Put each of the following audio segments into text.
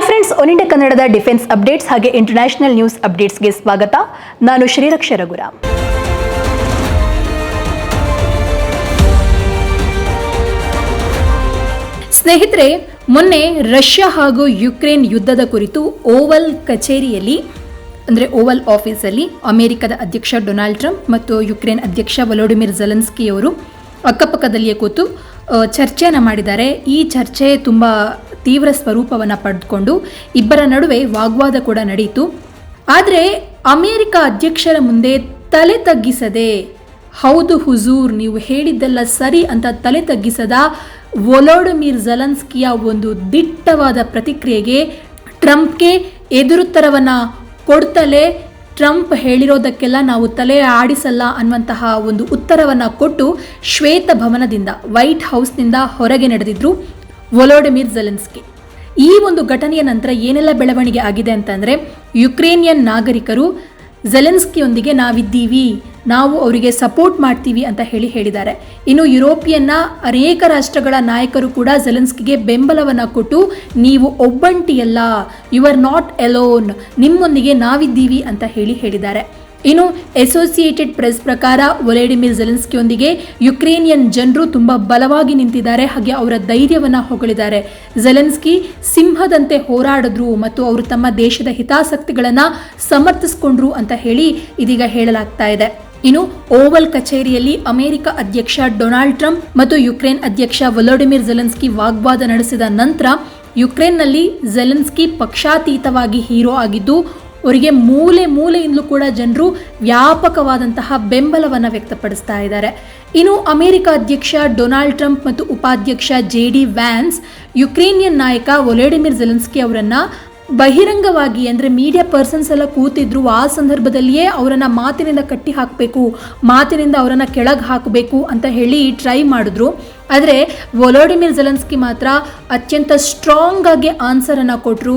Hi friends India ಕನ್ನಡದ defence updates ಹಾಗೆ international news ಅಪ್ಡೇಟ್ಸ್ಗೆ ಸ್ವಾಗತ. ನಾನು ಶ್ರೀರಕ್ಷ ರಘುರಾಮ್. ಸ್ನೇಹಿತರೆ, ಮೊನ್ನೆ ರಷ್ಯಾ ಹಾಗೂ ಯುಕ್ರೇನ್ ಯುದ್ಧದ ಕುರಿತು ಓವಲ್ ಕಚೇರಿಯಲ್ಲಿ, ಅಂದರೆ ಓವಲ್ ಆಫೀಸಲ್ಲಿ ಅಮೆರಿಕದ ಅಧ್ಯಕ್ಷ ಡೊನಾಲ್ಡ್ ಟ್ರಂಪ್ ಮತ್ತು ಯುಕ್ರೇನ್ ಅಧ್ಯಕ್ಷ ವಲೋಡಿಮಿರ್ ಜಲನ್ಸ್ಕಿ ಅವರು ಅಕ್ಕಪಕ್ಕದಲ್ಲಿಯೇ ಕೂತು ಚರ್ಚೆಯನ್ನು ಮಾಡಿದ್ದಾರೆ. ಈ ಚರ್ಚೆ ತುಂಬ ತೀವ್ರ ಸ್ವರೂಪವನ್ನು ಪಡೆದುಕೊಂಡು ಇಬ್ಬರ ನಡುವೆ ವಾಗ್ವಾದ ಕೂಡ ನಡೆಯಿತು. ಆದರೆ ಅಮೆರಿಕ ಅಧ್ಯಕ್ಷರ ಮುಂದೆ ತಲೆ ತಗ್ಗಿಸದೆ, ಹೌದು ಹುಜೂರ್, ನೀವು ಹೇಳಿದ್ದೆಲ್ಲ ಸರಿ ಅಂತ ತಲೆ ತಗ್ಗಿಸದ ವೊಲೋಡಮಿರ್ ಜಲನ್ಸ್ಕಿಯ ಒಂದು ದಿಟ್ಟವಾದ ಪ್ರತಿಕ್ರಿಯೆಗೆ ಟ್ರಂಪ್ಗೆ ಎದುರುತ್ತರವನ್ನು ಕೊಡ್ತಲೇ ಟ್ರಂಪ್ ಹೇಳಿರೋದಕ್ಕೆಲ್ಲ ನಾವು ತಲೆ ಆಡಿಸಲ್ಲ ಅನ್ನುವಂತಹ ಒಂದು ಉತ್ತರವನ್ನು ಕೊಟ್ಟು ಶ್ವೇತ ಭವನದಿಂದ, ವೈಟ್ ಹೌಸ್ನಿಂದ ಹೊರಗೆ ನಡೆದಿದ್ರು. ವೊಲೋಡಿಮಿರ್ ಜೆಲೆನ್ಸ್ಕಿ ಈ ಒಂದು ಘಟನೆಯ ನಂತರ ಏನೆಲ್ಲ ಬೆಳವಣಿಗೆ ಆಗಿದೆ ಅಂತಂದರೆ ಯುಕ್ರೇನಿಯನ್ ನಾಗರಿಕರು ಜೆಲೆನ್ಸ್ಕಿಯೊಂದಿಗೆ ನಾವಿದ್ದೀವಿ, ನಾವು ಅವರಿಗೆ ಸಪೋರ್ಟ್ ಮಾಡ್ತೀವಿ ಅಂತ ಹೇಳಿ ಹೇಳಿದ್ದಾರೆ. ಇನ್ನು ಯುರೋಪಿಯನ್ನ ಅನೇಕ ರಾಷ್ಟ್ರಗಳ ನಾಯಕರು ಕೂಡ ಜೆಲೆನ್ಸ್ಕಿಗೆ ಬೆಂಬಲವನ್ನು ಕೊಟ್ಟು, ನೀವು ಒಬ್ಬಂಟಿಯಲ್ಲ ಯು ಆರ್ ನಾಟ್ ಎಲೋನ್ ನಿಮ್ಮೊಂದಿಗೆ ನಾವಿದ್ದೀವಿ ಅಂತ ಹೇಳಿ ಹೇಳಿದ್ದಾರೆ. ಇನ್ನು ಅಸೋಸಿಯೇಟೆಡ್ ಪ್ರೆಸ್ ಪ್ರಕಾರ ವೊಲೆಡಿಮಿರ್ ಜೆಲೆನ್ಸ್ಕಿಯೊಂದಿಗೆ ಯುಕ್ರೇನಿಯನ್ ಜನರು ತುಂಬಾ ಬಲವಾಗಿ ನಿಂತಿದ್ದಾರೆ, ಹಾಗೆ ಅವರ ಧೈರ್ಯವನ್ನು ಹೊಗಳಿದ್ದಾರೆ. ಜೆಲೆನ್ಸ್ಕಿ ಸಿಂಹದಂತೆ ಹೋರಾಡಿದ್ರು ಮತ್ತು ಅವರು ತಮ್ಮ ದೇಶದ ಹಿತಾಸಕ್ತಿಗಳನ್ನು ಸಮರ್ಥಿಸಿಕೊಂಡ್ರು ಅಂತ ಹೇಳಿ ಇದೀಗ ಹೇಳಲಾಗ್ತಾ ಇದೆ. ಇನ್ನು ಓವಲ್ ಕಚೇರಿಯಲ್ಲಿ ಅಮೆರಿಕ ಅಧ್ಯಕ್ಷ ಡೊನಾಲ್ಡ್ ಟ್ರಂಪ್ ಮತ್ತು ಯುಕ್ರೇನ್ ಅಧ್ಯಕ್ಷ ವೊಲೋಡಿಮಿರ್ ಜೆಲೆನ್ಸ್ಕಿ ವಾಗ್ವಾದ ನಡೆಸಿದ ನಂತರ ಯುಕ್ರೇನ್ನಲ್ಲಿ ಜೆಲೆನ್ಸ್ಕಿ ಪಕ್ಷಾತೀತವಾಗಿ ಹೀರೋ ಆಗಿದ್ದು ಅವರಿಗೆ ಮೂಲೆ ಮೂಲೆಯಿಂದಲೂ ಕೂಡ ಜನರು ವ್ಯಾಪಕವಾದಂತಹ ಬೆಂಬಲವನ್ನು ವ್ಯಕ್ತಪಡಿಸ್ತಾ ಇದ್ದಾರೆ. ಇನ್ನು ಅಮೆರಿಕ ಅಧ್ಯಕ್ಷ ಡೊನಾಲ್ಡ್ ಟ್ರಂಪ್ ಮತ್ತು ಉಪಾಧ್ಯಕ್ಷ ಜೆ ಡಿ ವ್ಯಾನ್ಸ್, ಯುಕ್ರೇನಿಯನ್ ನಾಯಕ ವೊಲೆಡಿಮಿರ್ ಜೆಲೆನ್ಸ್ಕಿ ಅವರನ್ನ ಬಹಿರಂಗವಾಗಿ ಅಂದರೆ ಮೀಡಿಯಾ ಪರ್ಸನ್ಸ್ ಎಲ್ಲ ಕೂತಿದ್ರು ಆ ಸಂದರ್ಭದಲ್ಲಿಯೇ ಅವರನ್ನು ಮಾತಿನಿಂದ ಕಟ್ಟಿ ಹಾಕಬೇಕು ಮಾತಿನಿಂದ ಅವರನ್ನು ಕೆಳಗೆ ಹಾಕಬೇಕು ಅಂತ ಹೇಳಿ ಟ್ರೈ ಮಾಡಿದ್ರು. ಆದರೆ ವೊಲೋಡಿಮಿರ್ ಜೆಲೆನ್ಸ್ಕಿ ಮಾತ್ರ ಅತ್ಯಂತ ಸ್ಟ್ರಾಂಗ್ ಆಗಿ ಆನ್ಸರನ್ನು ಕೊಟ್ಟರು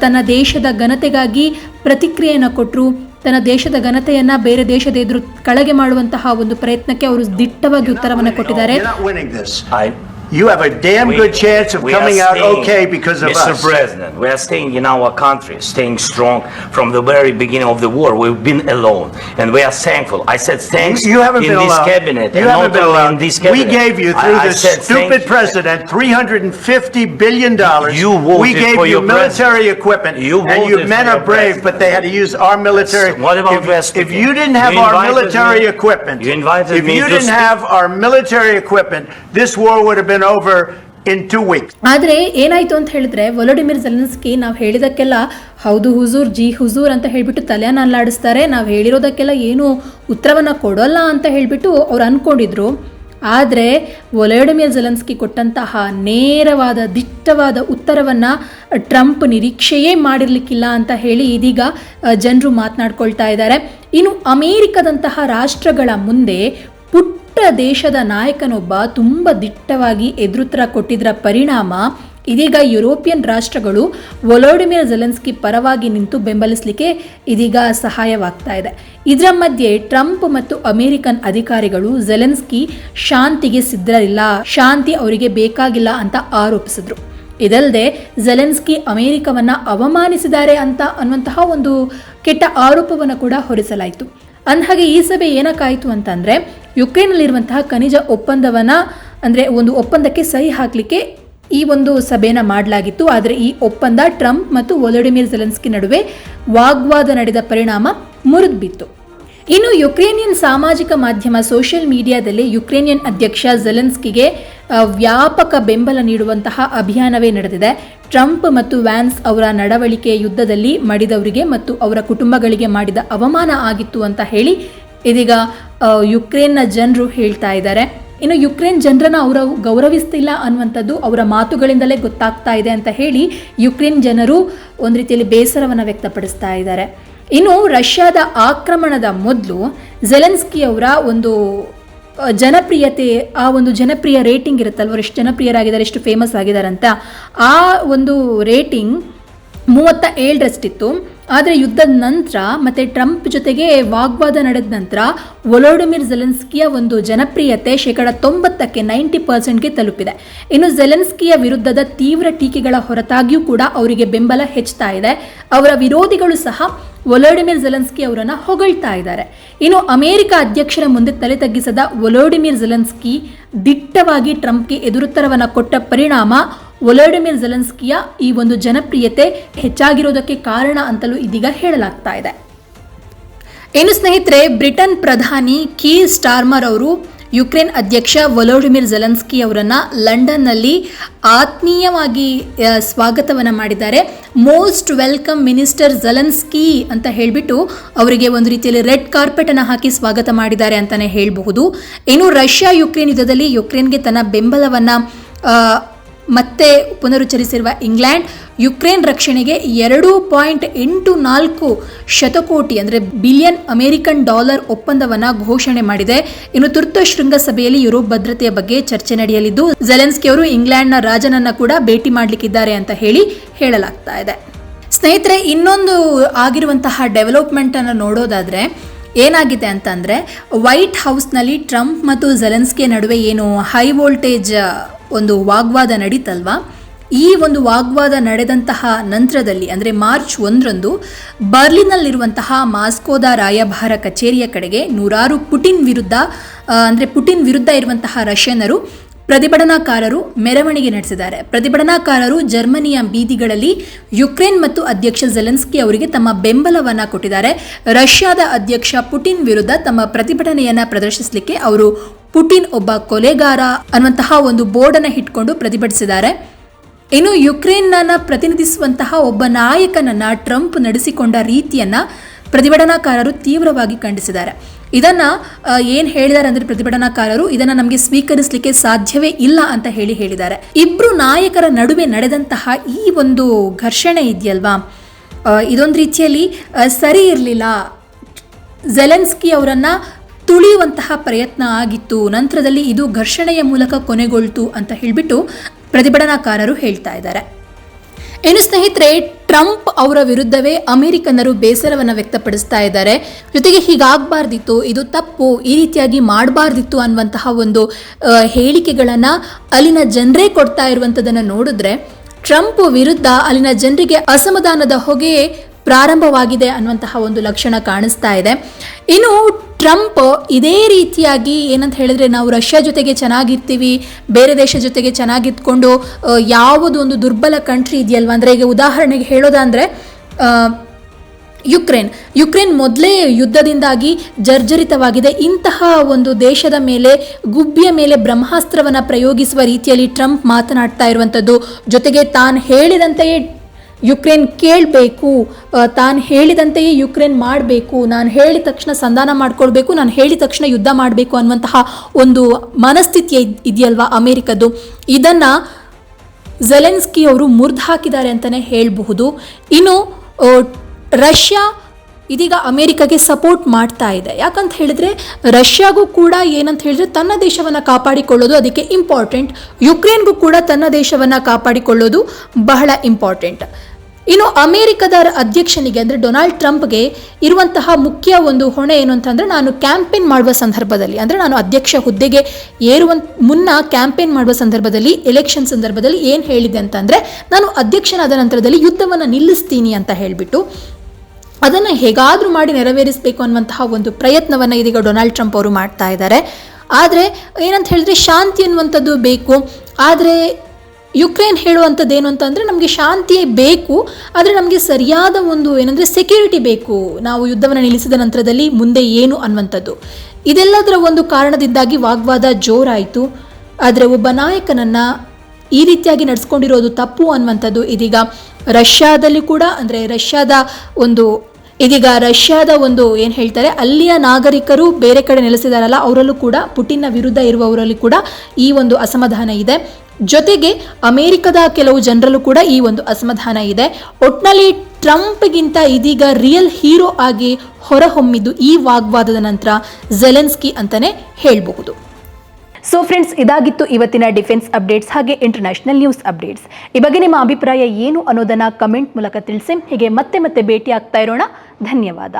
ತನ್ನ ದೇಶದ ಘನತೆಗಾಗಿ ಪ್ರತಿಕ್ರಿಯೆಯನ್ನು ಕೊಟ್ಟರು ತನ್ನ ದೇಶದ ಘನತೆಯನ್ನು ಬೇರೆ ದೇಶದ ಎದುರು ಕಳಗೆ ಮಾಡುವಂತಹ ಒಂದು ಪ್ರಯತ್ನಕ್ಕೆ ಅವರು ದಿಟ್ಟವಾಗಿ ಉತ್ತರವನ್ನು ಕೊಟ್ಟಿದ್ದಾರೆ. You're not winning this. I, You have a damn we- good chance of we are coming out staying, okay because of us. Mr. President, we are staying in our country, staying strong from the very beginning of the war. We've been alone, and we are thankful. I said thanks You haven't in been this allowed. cabinet, You and haven't not been only allowed. in this cabinet. We cabinet. gave you, I- through I this said stupid president, $350 billion. You voted We gave for you your military president. equipment. You And you voted men for are your brave, president. but they had to use our military. What about If- West If you didn't have You our invited military me- equipment. you invited If me you didn't speak. have our military equipment, this war would have been over in two weeks. ಆದರೆ ಏನಾಯ್ತು ಅಂತ ಹೇಳಿದ್ರೆ ವೊಲೋಡಿಮಿರ್ Zelensky ನಾವು ಹೇಳಿದಕ್ಕೆಲ್ಲ, ಹೌದು ಹುಜೂರ್, G ಹುಜೂರ್ ಅಂತ ಹೇಳಿಬಿಟ್ಟು ತಲೆಯನ್ನು ಅಲ್ಲಾಡಿಸ್ತಾರೆ. ನಾವು ಹೇಳಿರೋದಕ್ಕೆಲ್ಲ ಏನು ಉತ್ತರವನ್ನು ಕೊಡೋಲ್ಲ ಅಂತ ಹೇಳಿಬಿಟ್ಟು ಅವ್ರು ಅನ್ಕೊಂಡಿದ್ರು. ಆದರೆ ವೊಲೋಡಿಮಿರ್ ಜೆಲೆನ್ಸ್ಕಿ ಕೊಟ್ಟಂತಹ ನೇರವಾದ, ದಿಟ್ಟವಾದ ಉತ್ತರವನ್ನು ಟ್ರಂಪ್ ನಿರೀಕ್ಷೆಯೇ ಮಾಡಿರ್ಲಿಕ್ಕಿಲ್ಲ ಅಂತ ಹೇಳಿ ಇದೀಗ ಜನರು ಮಾತನಾಡ್ಕೊಳ್ತಾ ಇದ್ದಾರೆ ಇನ್ನು ಅಮೇರಿಕದಂತಹ ರಾಷ್ಟ್ರಗಳ ಮುಂದೆ ಪುಟ್ಟ ದೇಶದ ನಾಯಕನೊಬ್ಬ ತುಂಬ ದಿಟ್ಟವಾಗಿ ಎದುರುತ್ತರ ಕೊಟ್ಟಿದ್ರ ಪರಿಣಾಮ, ಇದೀಗ ಯುರೋಪಿಯನ್ ರಾಷ್ಟ್ರಗಳು ವೊಲೋಡಿಮಿರ್ ಜೆಲೆನ್ಸ್ಕಿ ಪರವಾಗಿ ನಿಂತು ಬೆಂಬಲಿಸಲಿಕ್ಕೆ ಇದೀಗ ಸಹಾಯವಾಗ್ತಾ ಇದೆ. ಇದರ ಮಧ್ಯೆ ಟ್ರಂಪ್ ಮತ್ತು ಅಮೆರಿಕನ್ ಅಧಿಕಾರಿಗಳು ಜೆಲೆನ್ಸ್ಕಿ ಶಾಂತಿಗೆ ಸಿದ್ಧರಿಲ್ಲ, ಶಾಂತಿ ಅವರಿಗೆ ಬೇಕಾಗಿಲ್ಲ ಅಂತ ಆರೋಪಿಸಿದ್ರು. ಇದಲ್ಲದೆ ಜೆಲೆನ್ಸ್ಕಿ ಅಮೆರಿಕವನ್ನ ಅವಮಾನಿಸಿದ್ದಾರೆ ಅಂತ ಅನ್ನುವಂತಹ ಒಂದು ಕೆಟ್ಟ ಆರೋಪವನ್ನು ಕೂಡ ಹೊರಿಸಲಾಯಿತು. ಅಂದಹಾಗೆ ಈ ಸಭೆ ಏನಕ್ಕಾಯಿತು ಅಂತಂದ್ರೆ ಯುಕ್ರೇನ್ನಲ್ಲಿರುವಂತಹ ಖನಿಜ ಒಪ್ಪಂದವನ್ನು, ಅಂದ್ರೆ ಒಂದು ಒಪ್ಪಂದಕ್ಕೆ ಸಹಿ ಹಾಕಲಿಕ್ಕೆ ಈ ಒಂದು ಸಭೆನ ಮಾಡಲಾಗಿತ್ತು. ಆದರೆ ಈ ಒಪ್ಪಂದ ಟ್ರಂಪ್ ಮತ್ತು ವೊಲೋಡಿಮಿರ್ ಜೆಲೆನ್ಸ್ಕಿ ನಡುವೆ ವಾಗ್ವಾದ ನಡೆದ ಪರಿಣಾಮ ಮುರಿದ್ಬಿತ್ತು. ಇನ್ನು ಯುಕ್ರೇನಿಯನ್ ಸಾಮಾಜಿಕ ಮಾಧ್ಯಮ ಸೋಷಿಯಲ್ ಮೀಡಿಯಾದಲ್ಲಿ ಯುಕ್ರೇನಿಯನ್ ಅಧ್ಯಕ್ಷ ಜೆಲೆನ್ಸ್ಕಿಗೆ ವ್ಯಾಪಕ ಬೆಂಬಲ ನೀಡುವಂತಹ ಅಭಿಯಾನವೇ ನಡೆದಿದೆ. ಟ್ರಂಪ್ ಮತ್ತು ವ್ಯಾನ್ಸ್ ಅವರ ನಡವಳಿಕೆ ಯುದ್ಧದಲ್ಲಿ ಮಡಿದವರಿಗೆ ಮತ್ತು ಅವರ ಕುಟುಂಬಗಳಿಗೆ ಮಾಡಿದ ಅವಮಾನ ಆಗಿತ್ತು ಅಂತ ಹೇಳಿ ಇದೀಗ ಯುಕ್ರೇನ್ನ ಜನರು ಹೇಳ್ತಾ ಇದ್ದಾರೆ. ಇನ್ನು ಯುಕ್ರೇನ್ ಜನರನ್ನು ಅವರು ಗೌರವಿಸ್ತಿಲ್ಲ ಅನ್ನುವಂಥದ್ದು ಅವರ ಮಾತುಗಳಿಂದಲೇ ಗೊತ್ತಾಗ್ತಾ ಇದೆ ಅಂತ ಹೇಳಿ ಯುಕ್ರೇನ್ ಜನರು ಒಂದು ರೀತಿಯಲ್ಲಿ ಬೇಸರವನ್ನು ವ್ಯಕ್ತಪಡಿಸ್ತಾ ಇದ್ದಾರೆ. ಇನ್ನು ರಷ್ಯಾದ ಆಕ್ರಮಣದ ಮೊದಲು ಜೆಲೆನ್ಸ್ಕಿ ಅವರ ಒಂದು ಜನಪ್ರಿಯತೆ, ಆ ಒಂದು ಜನಪ್ರಿಯ ರೇಟಿಂಗ್ ಇರುತ್ತಲ್ವ ಎಷ್ಟು ಜನಪ್ರಿಯರಾಗಿದ್ದಾರೆ, ಎಷ್ಟು ಫೇಮಸ್ ಆಗಿದ್ದಾರೆ ಅಂತ, ಆ ಒಂದು ರೇಟಿಂಗ್ ಮೂವತ್ತ ಏಳರಷ್ಟಿತ್ತು. ಆದರೆ ಯುದ್ಧದ ನಂತರ ಮತ್ತೆ ಟ್ರಂಪ್ ಜೊತೆಗೆ ವಾಗ್ವಾದ ನಡೆದ ನಂತರ ವೊಲೋಡಿಮಿರ್ ಜೆಲೆನ್ಸ್ಕಿಯ ಒಂದು ಜನಪ್ರಿಯತೆ ಶೇಕಡ ತೊಂಬತ್ತಕ್ಕೆ ನೈಂಟಿ ಪರ್ಸೆಂಟ್ಗೆ ತಲುಪಿದೆ. ಇನ್ನು ಜೆಲೆನ್ಸ್ಕಿಯ ವಿರುದ್ಧದ ತೀವ್ರ ಟೀಕೆಗಳ ಹೊರತಾಗಿಯೂ ಕೂಡ ಅವರಿಗೆ ಬೆಂಬಲ ಹೆಚ್ಚುತ್ತಾ ಇದೆ. ಅವರ ವಿರೋಧಿಗಳು ಸಹ ವೊಲೋಡಿಮಿರ್ ಜೆಲೆನ್ಸ್ಕಿ ಅವರನ್ನ ಹೊಗಳ್ತಾ ಇದ್ದಾರೆ. ಇನ್ನು ಅಮೆರಿಕ ಅಧ್ಯಕ್ಷರ ಮುಂದೆ ತಲೆ ತಗ್ಗಿಸದ ವೊಲೋಡಿಮಿರ್ ಜೆಲೆನ್ಸ್ಕಿ ದಿಟ್ಟವಾಗಿ ಟ್ರಂಪ್ಗೆ ಎದುರುತ್ತರವನ್ನು ಕೊಟ್ಟ ಪರಿಣಾಮ ವೊಲೋಡಿಮಿರ್ ಜೆಲೆನ್ಸ್ಕಿಯ ಈ ಒಂದು ಜನಪ್ರಿಯತೆ ಹೆಚ್ಚಾಗಿರೋದಕ್ಕೆ ಕಾರಣ ಅಂತಲೂ ಇದೀಗ ಹೇಳಲಾಗ್ತಾ ಇದೆ. ಇನ್ನು ಸ್ನೇಹಿತರೆ, ಬ್ರಿಟನ್ ಪ್ರಧಾನಿ ಕೀ ಸ್ಟಾರ್ಮರ್ ಅವರು ಯುಕ್ರೇನ್ ಅಧ್ಯಕ್ಷ ವೊಲೋಡಿಮಿರ್ ಜೆಲೆನ್ಸ್ಕಿ ಅವರನ್ನು ಲಂಡನ್ನಲ್ಲಿ ಆತ್ಮೀಯವಾಗಿ ಸ್ವಾಗತವನ್ನು ಮಾಡಿದ್ದಾರೆ. ಮೋಸ್ಟ್ ವೆಲ್ಕಮ್ ಮಿನಿಸ್ಟರ್ ಜೆಲೆನ್ಸ್ಕಿ ಅಂತ ಹೇಳಿಬಿಟ್ಟು ಅವರಿಗೆ ಒಂದು ರೀತಿಯಲ್ಲಿ ರೆಡ್ ಕಾರ್ಪೆಟನ್ನು ಹಾಕಿ ಸ್ವಾಗತ ಮಾಡಿದ್ದಾರೆ ಅಂತಲೇ ಹೇಳಬಹುದು. ಇನ್ನು ರಷ್ಯಾ ಯುಕ್ರೇನ್ ಯುದ್ಧದಲ್ಲಿ ಯುಕ್ರೇನ್ಗೆ ತನ್ನ ಬೆಂಬಲವನ್ನ ಮತ್ತೆ ಪುನರುಚ್ಚರಿಸಿರುವ ಇಂಗ್ಲೆಂಡ್, ಯುಕ್ರೇನ್ ರಕ್ಷಣೆಗೆ ಎರಡು ಪಾಯಿಂಟ್ ಎಂಟು ನಾಲ್ಕು ಶತಕೋಟಿ, ಅಂದರೆ ಬಿಲಿಯನ್ ಅಮೆರಿಕನ್ ಡಾಲರ್ ಒಪ್ಪಂದವನ್ನು ಘೋಷಣೆ ಮಾಡಿದೆ. ಇನ್ನು ತುರ್ತು ಶೃಂಗಸಭೆಯಲ್ಲಿ ಯುರೋಪ್ ಭದ್ರತೆಯ ಬಗ್ಗೆ ಚರ್ಚೆ ನಡೆಯಲಿದ್ದು ಜೆಲೆನ್ಸ್ಕಿ ಅವರು ಇಂಗ್ಲೆಂಡ್ನ ರಾಜನನ್ನ ಕೂಡ ಭೇಟಿ ಮಾಡಲಿಕ್ಕಿದ್ದಾರೆ ಅಂತ ಹೇಳಿ ಹೇಳಲಾಗ್ತಾ ಇದೆ. ಸ್ನೇಹಿತರೆ, ಇನ್ನೊಂದು ಆಗಿರುವಂತಹ ಡೆವಲಪ್ಮೆಂಟ್ ಅನ್ನು ನೋಡೋದಾದ್ರೆ ಏನಾಗಿದೆ ಅಂತಂದ್ರೆ, ವೈಟ್ ಹೌಸ್ನಲ್ಲಿ ಟ್ರಂಪ್ ಮತ್ತು ಜೆಲೆನ್ಸ್ಕಿ ನಡುವೆ ಏನು ಹೈ ವೋಲ್ಟೇಜ್ ಒಂದು ವಾಗ್ವಾದ ನಡೀತಲ್ವಾ? ಈ ಒಂದು ವಾಗ್ವಾದ ನಡೆದಂತಹ ನಂತರದಲ್ಲಿ, ಅಂದರೆ ಮಾರ್ಚ್ ಒಂದರಂದು, ಬರ್ಲಿನಲ್ಲಿರುವಂತಹ ಮಾಸ್ಕೋದ ರಾಯಭಾರ ಕಚೇರಿಯ ಕಡೆಗೆ ನೂರಾರು ಪುಟಿನ್ ವಿರುದ್ಧ ಅಂದರೆ ಪುಟಿನ್ ವಿರುದ್ಧ ಇರುವಂತಹ ರಷ್ಯನ್ನರು ಪ್ರತಿಭಟನಾಕಾರರು ಮೆರವಣಿಗೆ ನಡೆಸಿದ್ದಾರೆ. ಪ್ರತಿಭಟನಾಕಾರರು ಜರ್ಮನಿಯ ಬೀದಿಗಳಲ್ಲಿ ಯುಕ್ರೇನ್ ಮತ್ತು ಅಧ್ಯಕ್ಷ ಜೆಲೆನ್ಸ್ಕಿ ಅವರಿಗೆ ತಮ್ಮ ಬೆಂಬಲವನ್ನ ಕೊಟ್ಟಿದ್ದಾರೆ. ರಷ್ಯಾದ ಅಧ್ಯಕ್ಷ ಪುಟಿನ್ ವಿರುದ್ಧ ತಮ್ಮ ಪ್ರತಿಭಟನೆಯನ್ನ ಪ್ರದರ್ಶಿಸಲಿಕ್ಕೆ ಅವರು ಪುಟಿನ್ ಒಬ್ಬ ಕೊಲೆಗಾರ ಅನ್ನುವಂತಹ ಒಂದು ಬೋರ್ಡನ್ನು ಇಟ್ಕೊಂಡು ಪ್ರತಿಭಟಿಸಿದ್ದಾರೆ. ಇನ್ನು ಯುಕ್ರೇನ್ನ ಪ್ರತಿನಿಧಿಸುವಂತಹ ಒಬ್ಬ ನಾಯಕನನ್ನ ಟ್ರಂಪ್ ನಡೆಸಿಕೊಂಡ ರೀತಿಯನ್ನ ಪ್ರತಿಭಟನಾಕಾರರು ತೀವ್ರವಾಗಿ ಖಂಡಿಸಿದ್ದಾರೆ. ಇದನ್ನ ಏನು ಹೇಳಿದ್ದಾರೆ ಅಂದರೆ ಪ್ರತಿಭಟನಾಕಾರರು, ಇದನ್ನು ನಮಗೆ ಸ್ವೀಕರಿಸಲಿಕ್ಕೆ ಸಾಧ್ಯವೇ ಇಲ್ಲ ಅಂತ ಹೇಳಿ ಹೇಳಿದ್ದಾರೆ. ಇಬ್ಬರು ನಾಯಕರ ನಡುವೆ ನಡೆದಂತಹ ಈ ಒಂದು ಘರ್ಷಣೆ ಇದೆಯಲ್ವಾ? ಇದೊಂದು ರೀತಿಯಲ್ಲಿ ಸರಿ ಇರಲಿಲ್ಲ. ಜೆಲೆನ್ಸ್ಕಿ ಅವರನ್ನು ತುಳಿಯುವಂತಹ ಪ್ರಯತ್ನ ಆಗಿತ್ತು. ನಂತರದಲ್ಲಿ ಇದು ಘರ್ಷಣೆಯ ಮೂಲಕ ಕೊನೆಗೊಳ್ತು ಅಂತ ಹೇಳಿಬಿಟ್ಟು ಪ್ರತಿಭಟನಾಕಾರರು ಹೇಳ್ತಾ ಇದ್ದಾರೆ. ಇನ್ನು ಸ್ನೇಹಿತರೆ, ಟ್ರಂಪ್ ಅವರ ವಿರುದ್ಧವೇ ಅಮೆರಿಕನ್ನರು ಬೇಸರವನ್ನು ವ್ಯಕ್ತಪಡಿಸ್ತಾ ಇದ್ದಾರೆ. ಜೊತೆಗೆ ಹೀಗಾಗಬಾರ್ದಿತ್ತು, ಇದು ತಪ್ಪು, ಈ ರೀತಿಯಾಗಿ ಮಾಡಬಾರ್ದಿತ್ತು ಅನ್ನುವಂತಹ ಒಂದು ಹೇಳಿಕೆಗಳನ್ನು ಅಲ್ಲಿನ ಜನರೇ ಕೊಡ್ತಾ ಇರುವಂಥದ್ದನ್ನು ನೋಡಿದ್ರೆ, ಟ್ರಂಪ್ ವಿರುದ್ಧ ಅಲ್ಲಿನ ಜನರಿಗೆ ಅಸಮಾಧಾನದ ಹೊಗೆ ಪ್ರಾರಂಭವಾಗಿದೆ ಅನ್ನುವಂತಹ ಒಂದು ಲಕ್ಷಣ ಕಾಣಿಸ್ತಾ ಇದೆ. ಇನ್ನು ಟ್ರಂಪ್ ಇದೇ ರೀತಿಯಾಗಿ ಏನಂತ ಹೇಳಿದ್ರೆ ನಾವು ರಷ್ಯಾ ಜೊತೆಗೆ ಚೆನ್ನಾಗಿರ್ತೀವಿ, ಬೇರೆ ದೇಶ ಜೊತೆಗೆ ಚೆನ್ನಾಗಿತ್ಕೊಂಡು ಯಾವುದು ಒಂದು ದುರ್ಬಲ ಕಂಟ್ರಿ ಇದೆಯಲ್ವ? ಅಂದರೆ ಈಗ ಉದಾಹರಣೆಗೆ ಹೇಳೋದಂದರೆ ಯುಕ್ರೇನ್. ಯುಕ್ರೇನ್ ಮೊದಲೇ ಯುದ್ಧದಿಂದಾಗಿ ಜರ್ಜರಿತವಾಗಿದೆ. ಇಂತಹ ಒಂದು ದೇಶದ ಮೇಲೆ, ಗುಬ್ಬಿಯ ಮೇಲೆ ಬ್ರಹ್ಮಾಸ್ತ್ರವನ್ನು ಪ್ರಯೋಗಿಸುವ ರೀತಿಯಲ್ಲಿ ಟ್ರಂಪ್ ಮಾತನಾಡ್ತಾ ಇರುವಂಥದ್ದು. ಜೊತೆಗೆ ತಾನು ಹೇಳಿದಂತೆಯೇ ಯುಕ್ರೇನ್ ಕೇಳಬೇಕು ತಾನು ಹೇಳಿದಂತೆಯೇ ಯುಕ್ರೇನ್ ಮಾಡಬೇಕು, ನಾನು ಹೇಳಿದ ತಕ್ಷಣ ಸಂಧಾನ ಮಾಡ್ಕೊಳ್ಬೇಕು, ನಾನು ಹೇಳಿದ ತಕ್ಷಣ ಯುದ್ಧ ಮಾಡಬೇಕು ಅನ್ನುವಂತಹ ಒಂದು ಮನಸ್ಥಿತಿ ಇದ್- ಇದೆಯಲ್ವಾ ಅಮೇರಿಕದ್ದು? ಇದನ್ನು ಜೆಲೆನ್ಸ್ಕಿ ಅವರು ಮುರಿದು ಹಾಕಿದ್ದಾರೆ ಅಂತಲೇ ಹೇಳಬಹುದು. ಇನ್ನು ರಷ್ಯಾ ಇದೀಗ ಅಮೆರಿಕಗೆ ಸಪೋರ್ಟ್ ಮಾಡ್ತಾ ಇದೆ. ಯಾಕಂತ ಹೇಳಿದ್ರೆ, ರಷ್ಯಾಗೂ ಕೂಡ ಏನಂತ ಹೇಳಿದ್ರೆ ತನ್ನ ದೇಶವನ್ನು ಕಾಪಾಡಿಕೊಳ್ಳೋದು ಅದಕ್ಕೆ ಇಂಪಾರ್ಟೆಂಟ್. ಯುಕ್ರೇನ್ಗೂ ಕೂಡ ತನ್ನ ದೇಶವನ್ನು ಕಾಪಾಡಿಕೊಳ್ಳೋದು ಬಹಳ ಇಂಪಾರ್ಟೆಂಟ್. ಇನ್ನು ಅಮೆರಿಕದ ಅಧ್ಯಕ್ಷನಿಗೆ ಅಂದರೆ ಡೊನಾಲ್ಡ್ ಟ್ರಂಪ್ಗೆ ಇರುವಂತಹ ಮುಖ್ಯ ಒಂದು ಹೊಣೆ ಏನು ಅಂತಂದರೆ ನಾನು ಕ್ಯಾಂಪೇನ್ ಮಾಡುವ ಸಂದರ್ಭದಲ್ಲಿ, ಅಂದರೆ ನಾನು ಅಧ್ಯಕ್ಷ ಹುದ್ದೆಗೆ ಏರುವ, ಮುನ್ನ ಕ್ಯಾಂಪೇನ್ ಮಾಡುವ ಸಂದರ್ಭದಲ್ಲಿ, ಎಲೆಕ್ಷನ್ ಸಂದರ್ಭದಲ್ಲಿ ಏನು ಹೇಳಿದೆ ಅಂತಂದರೆ ನಾನು ಅಧ್ಯಕ್ಷನಾದ ನಂತರದಲ್ಲಿ ಯುದ್ಧವನ್ನು ನಿಲ್ಲಿಸ್ತೀನಿ ಅಂತ ಹೇಳಿಬಿಟ್ಟು, ಅದನ್ನು ಹೇಗಾದರೂ ಮಾಡಿ ನೆರವೇರಿಸಬೇಕು ಅನ್ನುವಂತಹ ಒಂದು ಪ್ರಯತ್ನವನ್ನು ಇದೀಗ ಡೊನಾಲ್ಡ್ ಟ್ರಂಪ್ ಅವರು ಮಾಡ್ತಾ ಇದ್ದಾರೆ. ಆದರೆ ಏನಂತ ಹೇಳಿದ್ರೆ ಶಾಂತಿ ಅನ್ನುವಂಥದ್ದು ಬೇಕು. ಆದರೆ ಯುಕ್ರೇನ್ ಹೇಳುವಂಥದ್ದು ಏನು ಅಂತಂದರೆ ನಮಗೆ ಶಾಂತಿ ಬೇಕು, ಆದರೆ ನಮಗೆ ಸರಿಯಾದ ಒಂದು ಏನಂದರೆ ಸೆಕ್ಯೂರಿಟಿ ಬೇಕು. ನಾವು ಯುದ್ಧವನ್ನು ನಿಲ್ಲಿಸಿದ ನಂತರದಲ್ಲಿ ಮುಂದೆ ಏನು ಅನ್ನುವಂಥದ್ದು. ಇದೆಲ್ಲದರ ಒಂದು ಕಾರಣದಿಂದಾಗಿ ವಾಗ್ವಾದ ಜೋರಾಯಿತು. ಆದರೆ ಒಬ್ಬ ನಾಯಕನನ್ನು ಈ ರೀತಿಯಾಗಿ ನಡೆಸ್ಕೊಂಡಿರೋದು ತಪ್ಪು ಅನ್ನುವಂಥದ್ದು ಇದೀಗ ರಷ್ಯಾದಲ್ಲಿ ಕೂಡ, ಅಂದರೆ ರಷ್ಯಾದ ಒಂದು, ಇದೀಗ ರಷ್ಯಾದ ಒಂದು ಏನು ಹೇಳ್ತಾರೆ, ಅಲ್ಲಿಯ ನಾಗರಿಕರು ಬೇರೆ ಕಡೆ ನೆಲೆಸಿದಾರಲ್ಲ, ಅವರಲ್ಲೂ ಕೂಡ, ಪುಟಿನ್ನ ವಿರುದ್ಧ ಇರುವವರಲ್ಲಿ ಕೂಡ ಈ ಒಂದು ಅಸಮಾಧಾನ ಇದೆ. ಜೊತೆಗೆ ಅಮೆರಿಕದ ಕೆಲವು ಜನರಲ್ಲೂ ಕೂಡ ಈ ಒಂದು ಅಸಮಾಧಾನ ಇದೆ. ಒಟ್ನಲ್ಲಿ ಟ್ರಂಪ್ಗಿಂತ ಇದೀಗ ರಿಯಲ್ ಹೀರೋ ಆಗಿ ಹೊರಹೊಮ್ಮಿದ್ದು ಈ ವಾಗ್ವಾದದ ನಂತರ ಜೆಲೆನ್ಸ್ಕಿ ಅಂತಾನೆ ಹೇಳಬಹುದು. ಸೊ ಫ್ರೆಂಡ್ಸ್ ಇದಾಗಿತ್ತು ಇವತ್ತಿನ ಡಿಫೆನ್ಸ್ ಅಪ್ಡೇಟ್ಸ್ ಹಾಗೆ ಇಂಟರ್ನ್ಯಾಷನಲ್ ನ್ಯೂಸ್ ಅಪ್ಡೇಟ್ಸ್ ಈ ಬಗ್ಗೆ ನಿಮ್ಮ ಅಭಿಪ್ರಾಯ ಏನು ಅನ್ನೋದನ್ನ ಕಮೆಂಟ್ ಮೂಲಕ ತಿಳಿಸಿ. ಹೀಗೆ ಮತ್ತೆ ಮತ್ತೆ ಭೇಟಿ ಆಗ್ತಾ ಇರೋಣ. ಧನ್ಯವಾದ.